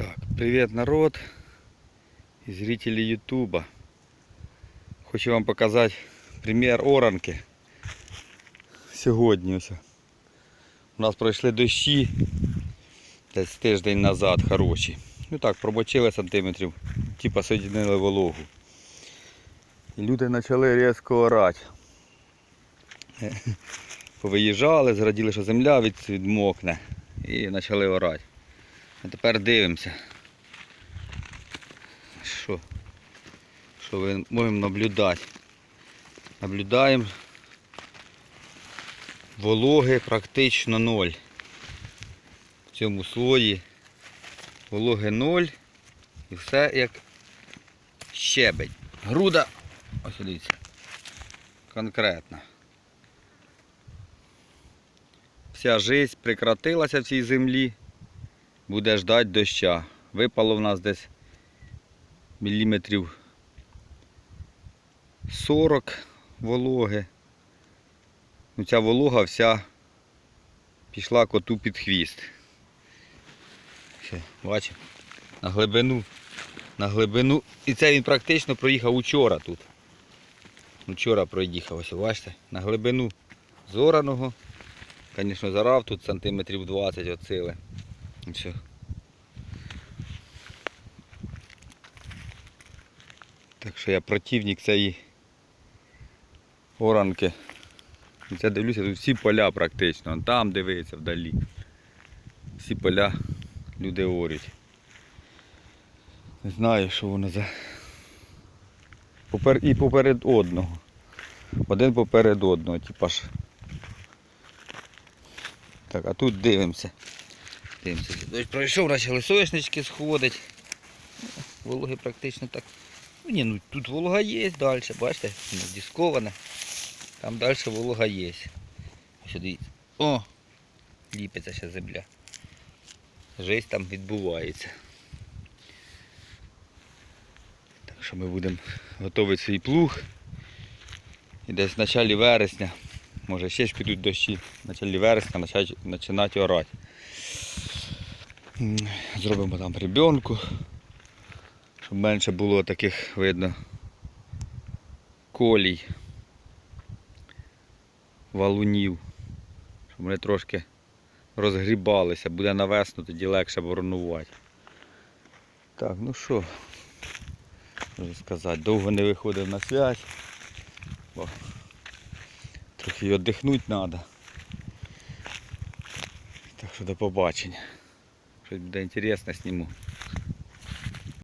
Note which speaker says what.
Speaker 1: Так, привет народ и зрители Ютуба. Хочу вам показати пример оранки. Сьогодні ось. У нас пройшли дощі десь тиждень назад хороші. Ну так, пробочили сантиметрів, типа соєдинили вологу. І люди почали різко орати. Е, Повиїжджали, зраділи, що земля відмокне і почали орати. А тепер дивимося. Що? Що ви можемо наблюдати? Наблюдаємо. Вологи практично ноль. В цьому слої вологи ноль. І все як щебень. Груда. Ось дивіться. Конкретно. Вся жизнь прекратилася в цій землі буде ждати доща. Випало в нас десь міліметрів 40 вологи. Ну, ця волога вся пішла коту під хвіст. Бачимо? На глибину. На глибину. І це він практично проїхав учора тут. Учора проїхав, ось бачите, на глибину зораного. Звісно, зарав тут сантиметрів 20 от сили. І все. Так що я противник цієї оранки. Це дивлюся, тут всі поля практично. Там дивиться вдалі. Всі поля люди орють. Не знаю, що воно за. Попер... І поперед одного. Один поперед одного, типа ж. Так, а тут дивимося. Дивимося. Дощ пройшов, почали соняшнички сходить. Вологи практично так. Ну, ні, ну тут волога є далі, бачите, не дисковане. Там далі волога є. Ось. О! Ліпиться ще земля. Жесть там відбувається. Так що ми будемо готувати свій плуг. І десь в началі вересня, може ще ж підуть дощі, в началі вересня починати орати. Зробимо там ребенку, щоб менше було таких видно колій, валунів, щоб вони трошки розгрібалися, буде на весну, тоді легше воронувати. Так, ну що, можу сказати, довго не виходив на связь, бо трохи віддихнути треба. Так що до побачення. Буде интересно зніму.